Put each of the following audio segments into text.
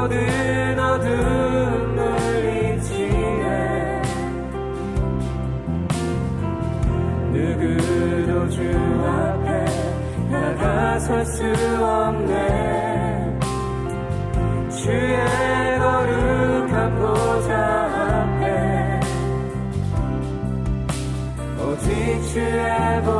모든 어둠을 잊지네 누구도 주 앞에 나가설 수 없네 주의 거룩한 보좌 앞에 오직 주의 보.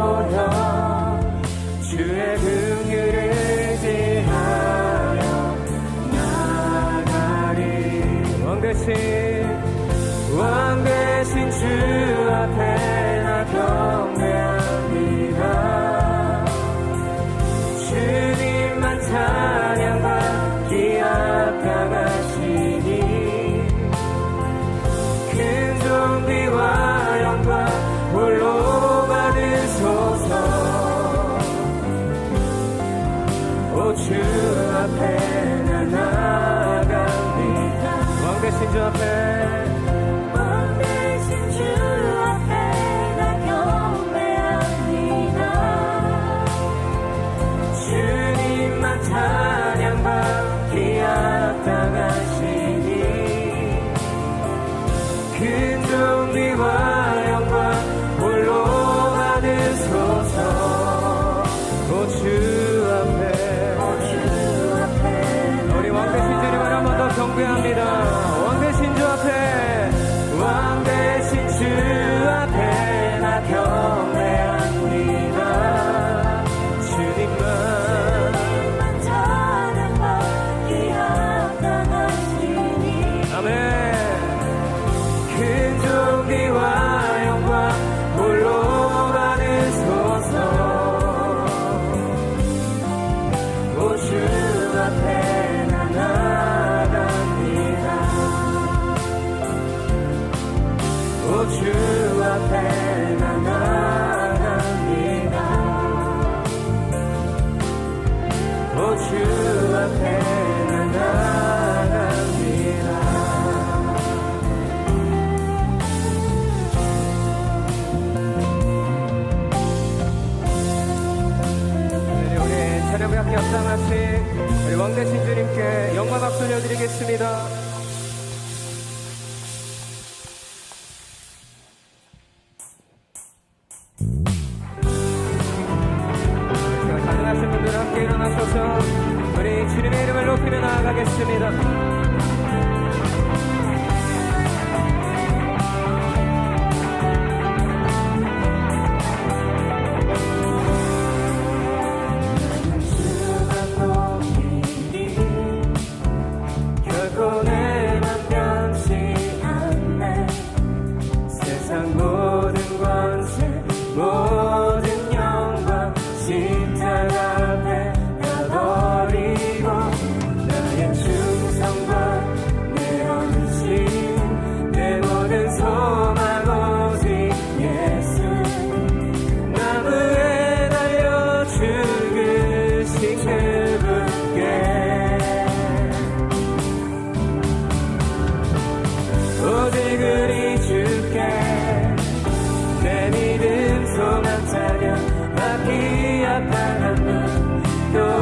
역사하신 우리 왕대신 주님께 영광 박수 올려드리겠습니다. your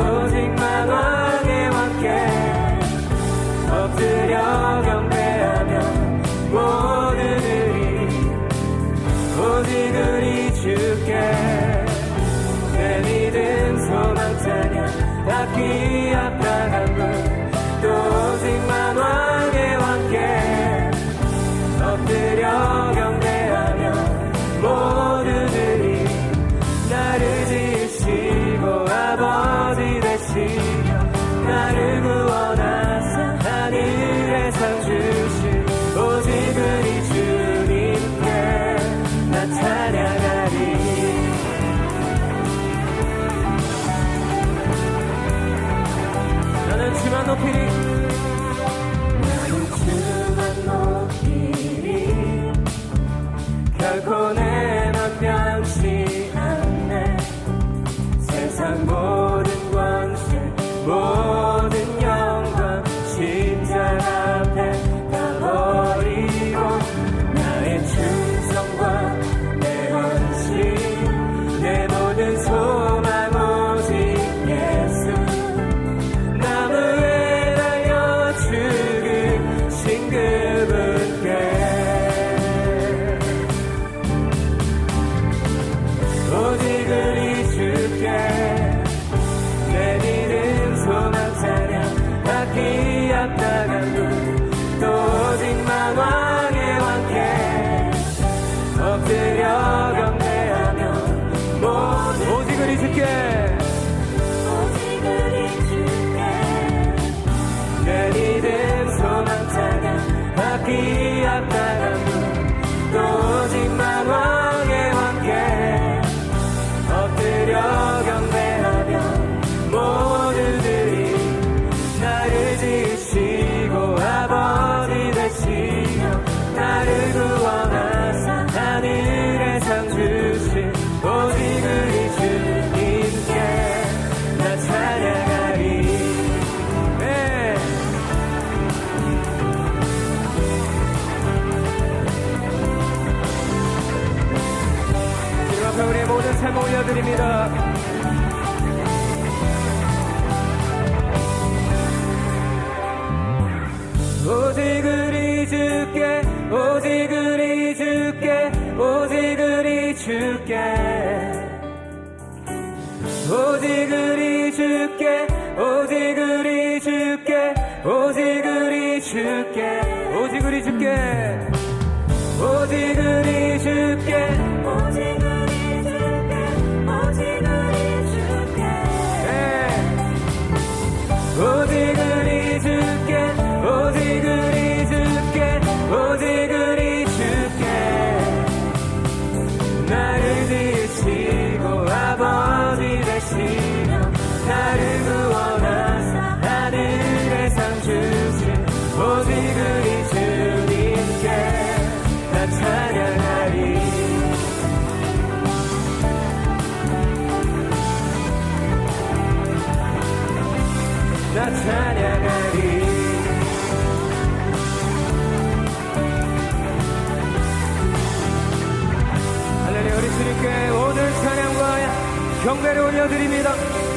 You. 모든 삶 올려드립니다. 오직을 잊을게, 오직을 잊을게, 오직을 잊을게. 오직을 잊을게, 오직을 잊을게, 오직을 잊을게, 오직을 잊을게. 오직을 잊을게. 드릴 교회 오늘 찬양과 경배를 올려드립니다.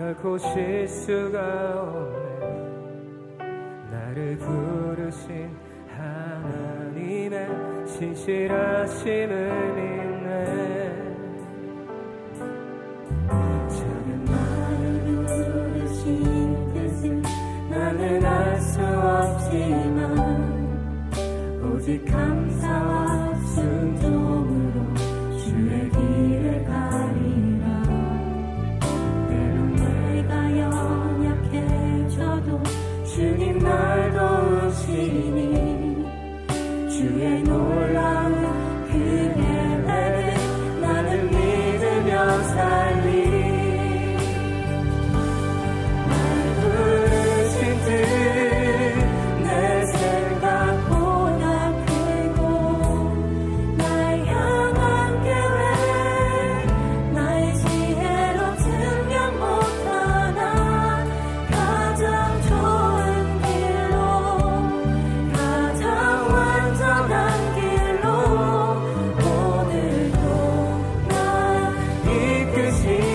결코 쉴 수가 없네. 나를 부르신 하나님의 신실하심을 믿네. 작은 나를 부르신 뜻을 나는 알 수 없지만 오직 감사와 주의 놀라운 그 praise Him.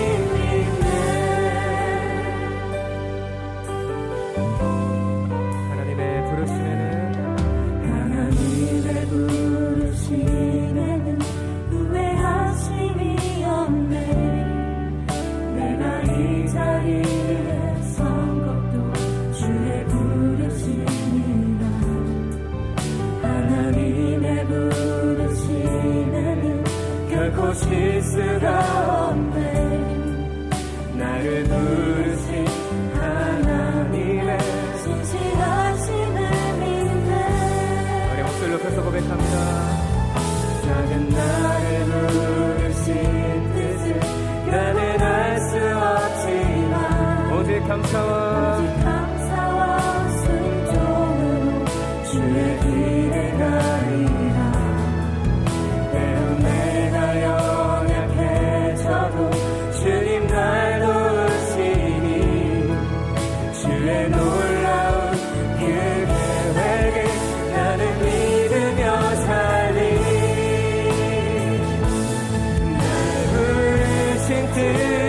부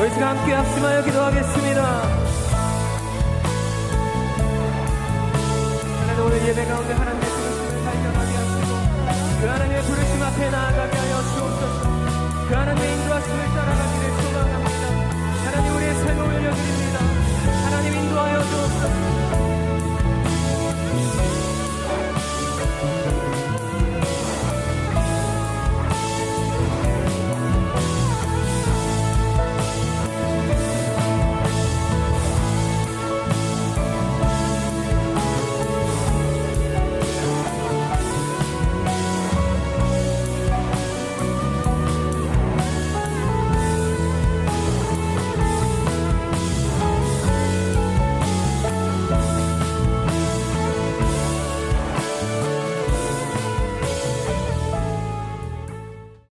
우리가 함께 합심하여 기도하겠습니다. 하나님 오늘 예배 가운데 하나님의 부르심을 발견하게 하시고 그 하나님의 부르심 앞에 나아가게 하여 주옵소서. 그 하나님의 인도하심을 따라가기를 소망합니다. 하나님 우리의 삶을 올려드립니다. 하나님 인도하여 주옵소서.